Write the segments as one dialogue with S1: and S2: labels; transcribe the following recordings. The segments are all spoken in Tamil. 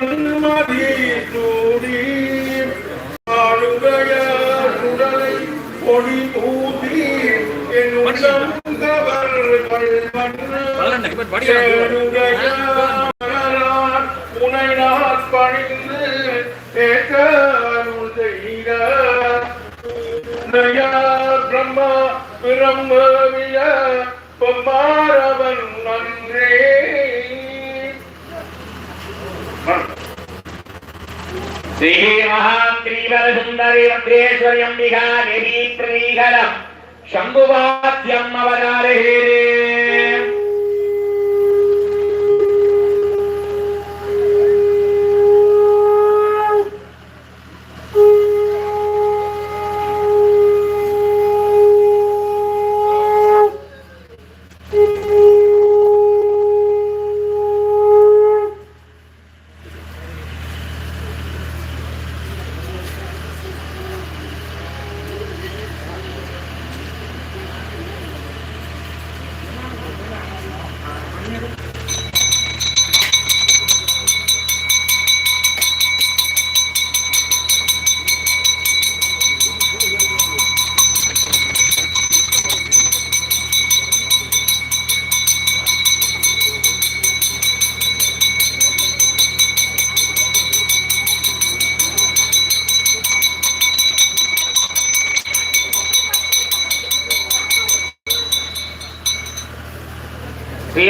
S1: Maria.
S2: శ్రీమహాత్రీవరసుందరీభద్రేశ్వర్యంబికా దేవీత్రీగలం శంభువాద్యం అవతారహేరే.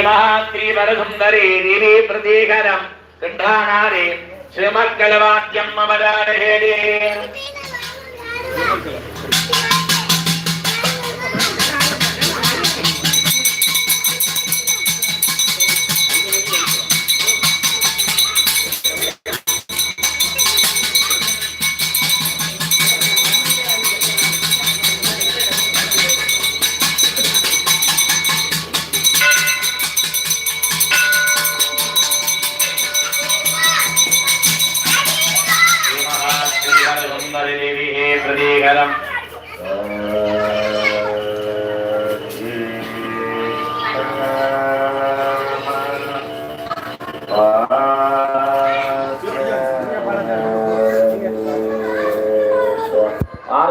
S2: അവതാരഹേ ശ്രീമഹാത്രീവരസുന്ദരി ദേവീ പ്രതീകരം ഗണ്ഡാനാരേ ശ്രീമക്കളവാദ്യം അവതാരഹേ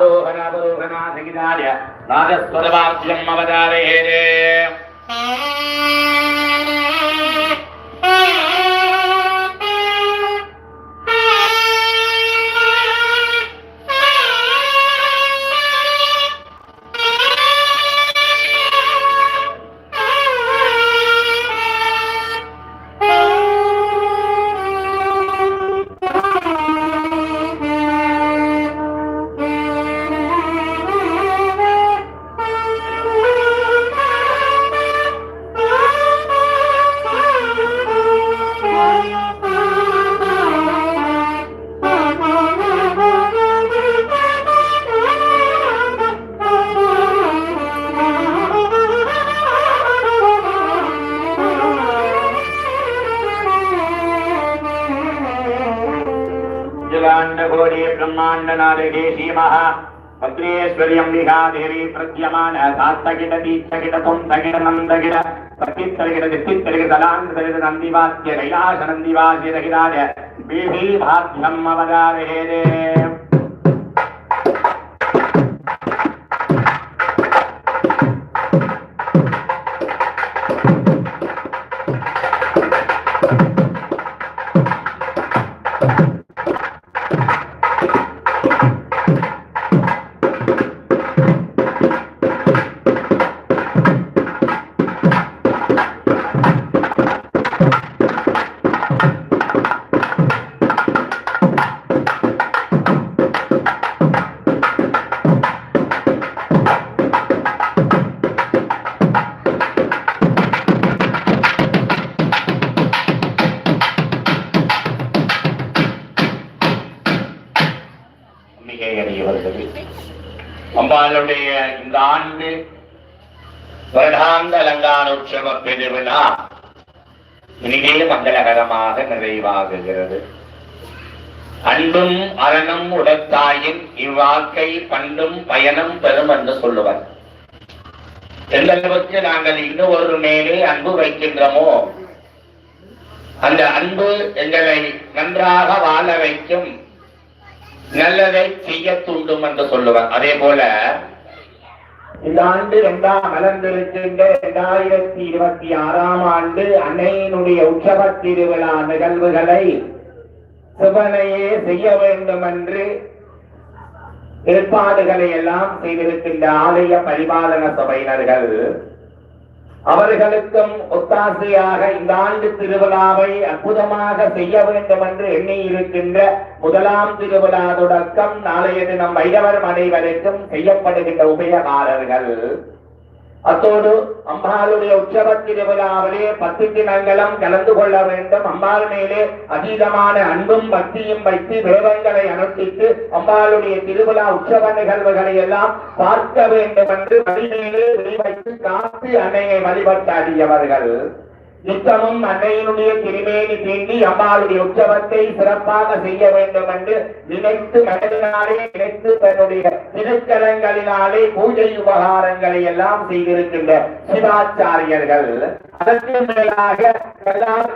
S2: ఆరోహణావరోహణా సంగీతాయ నాదస్వరవాద్యం అవతారయే దండనాదృగే ధీమ. భద్రేశ్వర్యం విహాదేవి ప్రద్యమాన సాత్తగిట దీక్షగిట తుంతగిట నందగిట ప్రతిత్తరిగిట నిత్తిత్తరిగిట దళాంతరిగిట నందివాద్య కైలాస నందివాద్య రహిరాజ బీభీభాధ్యం అవదారహేదే வருடாந்த அலங்கார பெருவிழா இனிதே மங்களகரமாக நிறைவாகுகிறது. அன்பும் அறனும் உடத்தாயின் இவ்வாழ்க்கை பண்டும் பயணம் பெறும் என்று சொல்லுவர். எந்த அளவுக்கு நாங்கள் இன்னொரு மேலே அன்பு வைக்கின்றோமோ அந்த அன்பு எங்களை நன்றாக வாழ வைக்கும் நல்லதை செய்ய தூண்டும் என்று சொல்லுவார். அதே போல இந்த ஆண்டு இரண்டாம் மலர்ந்திருக்கின்ற இரண்டாயிரத்தி இருபத்தி ஆறாம் ஆண்டு அன்னையினுடைய உற்சவ திருவிழா நிகழ்வுகளை சிவனையே செய்ய வேண்டும் என்று ஏற்பாடுகளை எல்லாம் செய்திருக்கின்ற ஆலய பரிபாலன சபையினர்கள் அவர்களுக்கும் ஒத்தாசையாக இந்த ஆண்டு திருவிழாவை அற்புதமாக செய்ய வேண்டும் என்று எண்ணி இருக்கின்ற முதலாம் திருவிழா தொடக்கம் நாளைய தினம் வைரவர் மனை வரைக்கும் செய்யப்படுகின்ற உபயகாரர்கள். அத்தோடு அம்பாளுடைய உற்சவ திருவிழாவிலே பத்து தினங்களும் கலந்து கொள்ள வேண்டும். அம்பாள் மேலே அதீதமான அன்பும் பக்தியும் வைத்து வேதங்களை அனுஷ்டித்து அம்பாளுடைய திருவிழா உற்சவ நிகழ்வுகளை எல்லாம் பார்க்க வேண்டும் என்று வழிமேலே வைத்து காத்து அன்னையை வழிபட்டாடியவர்கள் நித்தமும் அன்னையினுடைய திருமேனி தீண்டி அம்பாளுடைய உற்சவத்தை சிறப்பாக செய்ய வேண்டும் என்று நினைத்து மனதினாலே நினைத்து தன்னுடைய திருக்கரங்களினாலே பூஜை உபகாரங்களை எல்லாம் செய்திருக்கின்ற சிவாச்சாரியர்கள். அதற்கு மேலாக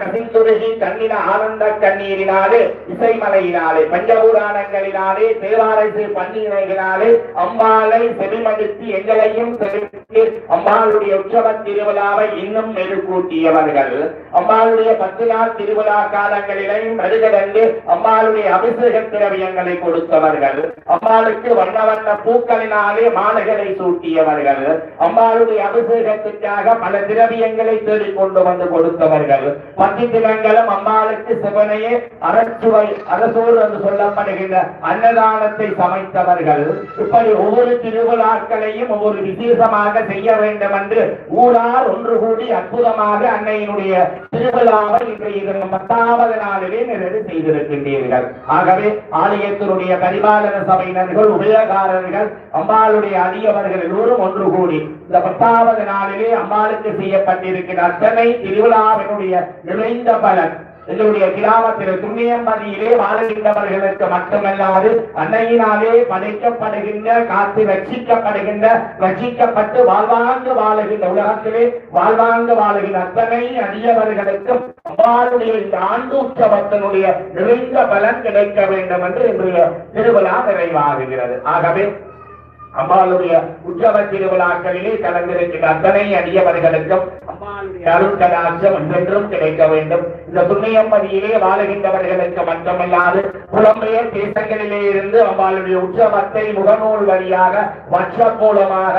S2: கசிந்துருகி கண்ணின ஆனந்த கண்ணீரினாலே இசைமலையினாலே பஞ்சபுராணங்களினாலே தேவாரசு பன்னீரைகளினாலே அம்பாளை செவிமடுத்தி எங்களையும் செலுத்தி அம்பாளுடைய உற்சவ திருவிழாவை இன்னும் மெருகூட்டியவர்கள். அம்பாளுடைய பத்து நாள் திருவிழா காலங்களிலும் நடுகடந்து அம்பாளுடைய அபிஷேக திரவியங்களை கொடுத்தவர்கள் அம்பாளுக்கு வண்ண வண்ண பூக்களினாலே மாலைகளை சூட்டியவர்கள் அம்பாளுடைய அபிஷேகத்திற்காக பல திரவியங்களை தேடி கொண்டு வந்து கொடுத்தவர்கள். பத்து தினங்களும் அம்பாளுக்கு சிவனையே அரசுவை அரசூர் என்று சொல்லப்படுகின்ற அன்னதானத்தை சமைத்தவர்கள். இப்படி ஒவ்வொரு திருவிழாக்களையும் ஒவ்வொரு விசேஷமாக செய்ய வேண்டும் என்று ஊரார் ஒன்று கூடி அற்புதமாக அன்னையினுடைய திருவிழாவை இன்றைய பத்தாவது நாளிலே நிறைவு செய்திருக்கின்றீர்கள். ஆகவே ஆலயத்தினுடைய பரிபாலன சபையினர்கள் உபயோகாரர்கள் அம்பாளுடைய அடியவர்கள் எல்லோரும் ஒன்று கூடி இந்த பத்தாவது நாளிலே அம்பாளுக்கு செய்யப்பட்டிருக்கிற அத்தனை திருவிழாவினுடைய நிறைந்த பலன் எங்களுடைய கிராமத்தில் துண்ணியம்பதியிலே வாழ்கின்றவர்களுக்கு மட்டுமல்லாது அன்னையினாலே படைக்கப்படுகின்ற காத்து ரட்சிக்கப்படுகின்ற ரட்சிக்கப்பட்டு வாழ்வாங்கு வாழுகின்ற உலகத்திலே வாழ்வாங்கு வாழுகின்ற அத்தனை அடியவர்களுக்கும் அவ்வாறுடைய இந்த ஆண்டு உற்சவத்தினுடைய நிறைந்த பலன் கிடைக்க வேண்டும் என்று இன்றைய திருவிழா நிறைவாகுகிறது. ஆகவே அம்பாளுடைய உற்சவ திருவிழாக்களிலே கலந்திருக்கின்ற அத்தனை அடியவர்களுக்கும் அம்பாளுடைய அருள் கடாட்சம் என்றென்றும் கிடைக்க வேண்டும். இந்த துண்ணியம்பதியிலே வாழுகின்றவர்களுக்கு மட்டுமல்லாது புலம்பெயர் தேசங்களிலே இருந்து அம்பாளுடைய உற்சவத்தை முகநூல் வழியாக வாட்ஸ்அப் மூலமாக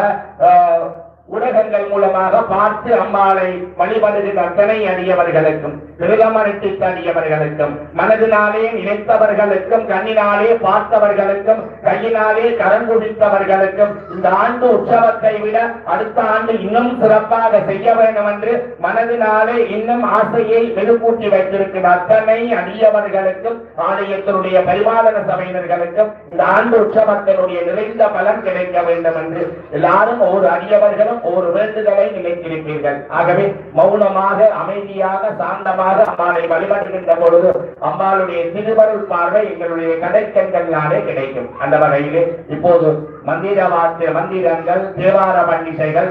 S2: ஊடகங்கள் மூலமாக பார்த்து அம்பாளை வழிபடுகின்ற அத்தனை அடியவர்களுக்கும் திருகமனத்தை அடியவர்களுக்கும் மனதினாலே நினைத்தவர்களுக்கும் கண்ணினாலே பார்த்தவர்களுக்கும் கையினாலே கரம் குடித்தவர்களுக்கும் இந்த ஆண்டு உற்சவத்தை விட அடுத்த ஆண்டு இன்னும் சிறப்பாக செய்ய வேண்டும் என்று மனதினாலே இன்னும் ஆசையை மெருகூட்டி வைத்திருக்கிற அத்தனை அடியவர்களுக்கும் ஆலயத்தினுடைய பரிபாலன சபையினர்களுக்கும் இந்த ஆண்டு உற்சவத்தினுடைய நிறைந்த பலன் கிடைக்க வேண்டும் என்று எல்லாரும் ஒரு அடியவர்களும் ஒரு வேண்டுதலை நினைத்திருப்பீர்கள் ஆகவே மௌனமாக அமைதியாக சாந்தமாக அம்பாளை வழிபடுகின்ற பொழுது அம்பாளுடைய திருவருள் பார்வை எங்களுடைய கடைக்கண்களாலே கிடைக்கும். அந்த வகையிலே இப்போது மந்திர வாத்திய மந்திரங்கள் தேவார பண்டிகைகள்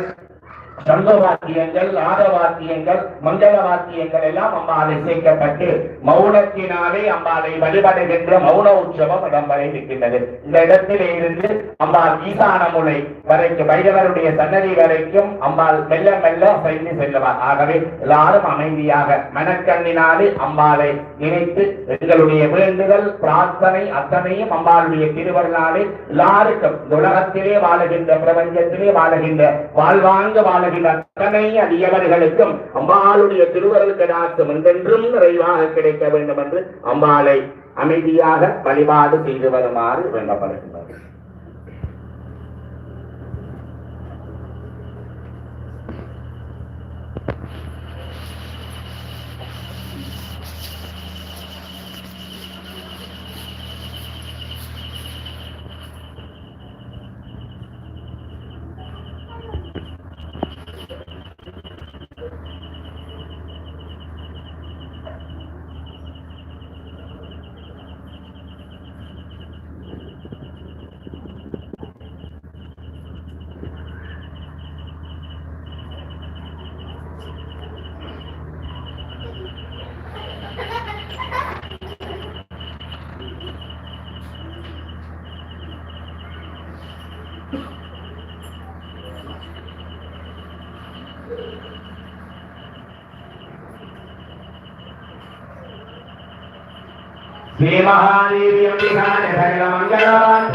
S2: சங்க வாத்தியங்கள் நாத வாத்தியங்கள் மங்கள வாத்தியங்கள் எல்லாம் அம்பாலை சேர்க்கப்பட்டு மௌனத்தினாலே அம்பாலை வழிபடுகின்ற மௌன உற்சவம் இடம்பெற இருக்கின்றது. இந்த இடத்திலே இருந்து அம்பாள் ஈசான ஈசானமுலை வரைக்கும் வைரவருடைய சன்னதி வரைக்கும் அம்பாள் மெல்ல மெல்ல சென்று செல்லுவார் ஆகவே எல்லாரும் அமைதியாக மனக்கண்ணினாலே அம்பாளை நினைத்து எங்களுடைய வேண்டுதல் பிரார்த்தனை அத்தனையும் அம்பாளுடைய திருவருளாலே எல்லாருக்கும். இந்த உலகத்திலே வாழுகின்ற பிரபஞ்சத்திலே வாழுகின்ற வாழ்வாங்க வாழ வாழுகின்ற அத்தனை அடியவர்களுக்கும் அம்பாளுடைய திருவருள் என்றென்றும் நிறைவாக கிடைக்க வேண்டும் என்று அம்பாளை அமைதியாக வழிபாடு செய்து வருமாறு வேண்டப்படுகின்றது. श्रीमहादेवी अम्बिका निधनमङ्गलवान्